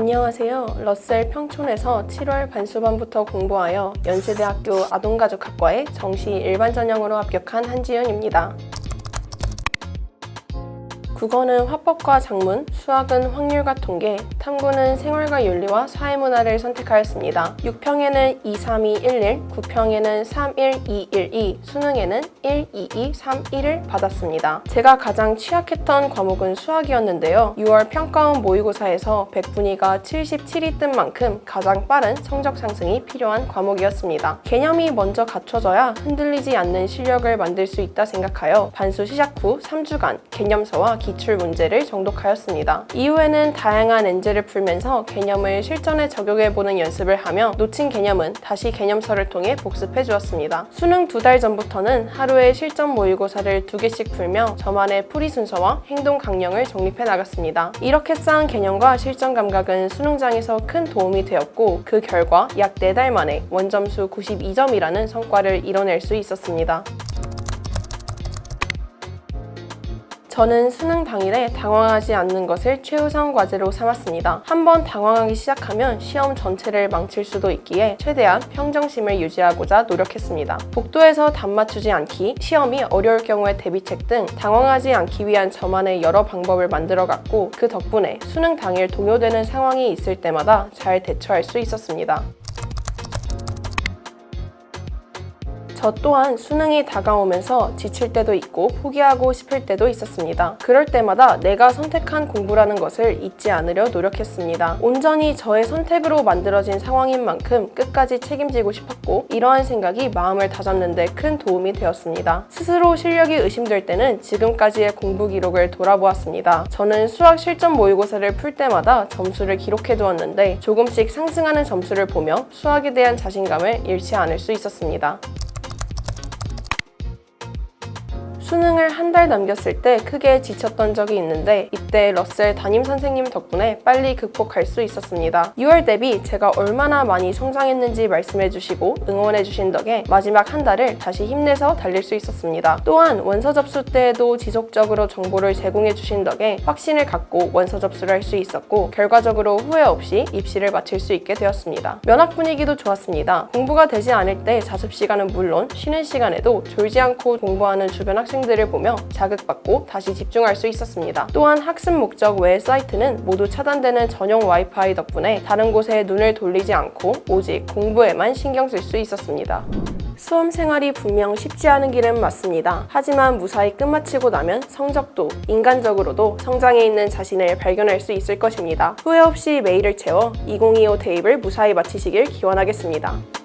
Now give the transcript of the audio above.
안녕하세요. 러셀 평촌에서 7월 반수반부터 공부하여 연세대학교 아동가족학과에 정시 일반 전형으로 합격한 한지연입니다. 국어는 화법과 작문, 수학은 확률과 통계, 탐구는 생활과 윤리와 사회문화를 선택하였습니다. 6평에는 2, 3, 2, 1, 1, 9평에는 3, 1, 2, 1, 2, 수능에는 1, 2, 2, 3, 1을 받았습니다. 제가 가장 취약했던 과목은 수학이었는데요. 6월 평가원 모의고사에서 100분위가 77이 뜬 만큼 가장 빠른 성적 상승이 필요한 과목이었습니다. 개념이 먼저 갖춰져야 흔들리지 않는 실력을 만들 수 있다 생각하여 반수 시작 후 3주간 개념서와 기출 문제를 정독하였습니다. 이후에는 다양한 엔제를 풀면서 개념을 실전에 적용해보는 연습을 하며 놓친 개념은 다시 개념서를 통해 복습해 주었습니다. 수능 두 달 전부터는 하루에 실전 모의고사를 두 개씩 풀며 저만의 풀이 순서와 행동 강령을 정립해 나갔습니다. 이렇게 쌓은 개념과 실전 감각은 수능장에서 큰 도움이 되었고 그 결과 약 4달 만에 원점수 92점이라는 성과를 이뤄낼 수 있었습니다. 저는 수능 당일에 당황하지 않는 것을 최우선 과제로 삼았습니다. 한번 당황하기 시작하면 시험 전체를 망칠 수도 있기에 최대한 평정심을 유지하고자 노력했습니다. 복도에서 답 맞추지 않기, 시험이 어려울 경우에 대비책 등 당황하지 않기 위한 저만의 여러 방법을 만들어갔고 그 덕분에 수능 당일 동요되는 상황이 있을 때마다 잘 대처할 수 있었습니다. 저 또한 수능이 다가오면서 지칠 때도 있고 포기하고 싶을 때도 있었습니다. 그럴 때마다 내가 선택한 공부라는 것을 잊지 않으려 노력했습니다. 온전히 저의 선택으로 만들어진 상황인 만큼 끝까지 책임지고 싶었고 이러한 생각이 마음을 다잡는데 큰 도움이 되었습니다. 스스로 실력이 의심될 때는 지금까지의 공부 기록을 돌아보았습니다. 저는 수학 실전 모의고사를 풀 때마다 점수를 기록해 두었는데 조금씩 상승하는 점수를 보며 수학에 대한 자신감을 잃지 않을 수 있었습니다. 수능을 한 달 남겼을 때 크게 지쳤던 적이 있는데 이때 러셀 담임 선생님 덕분에 빨리 극복할 수 있었습니다. 6월 대비 제가 얼마나 많이 성장했는지 말씀해 주시고 응원해 주신 덕에 마지막 한 달을 다시 힘내서 달릴 수 있었습니다. 또한 원서 접수 때에도 지속적으로 정보를 제공해 주신 덕에 확신을 갖고 원서 접수를 할 수 있었고 결과적으로 후회 없이 입시를 마칠 수 있게 되었습니다. 면학 분위기도 좋았습니다. 공부가 되지 않을 때 자습 시간은 물론 쉬는 시간에도 졸지 않고 공부하는 주변 학생 들을 보며 자극받고 다시 집중할 수 있었습니다. 또한 학습 목적 외의 사이트는 모두 차단되는 전용 와이파이 덕분에 다른 곳에 눈을 돌리지 않고 오직 공부에만 신경 쓸 수 있었습니다. 수험 생활이 분명 쉽지 않은 길은 맞습니다. 하지만 무사히 끝마치고 나면 성적도 인간적으로도 성장해 있는 자신을 발견할 수 있을 것입니다. 후회 없이 메일을 채워 2025 대입을 무사히 마치시길 기원하겠습니다.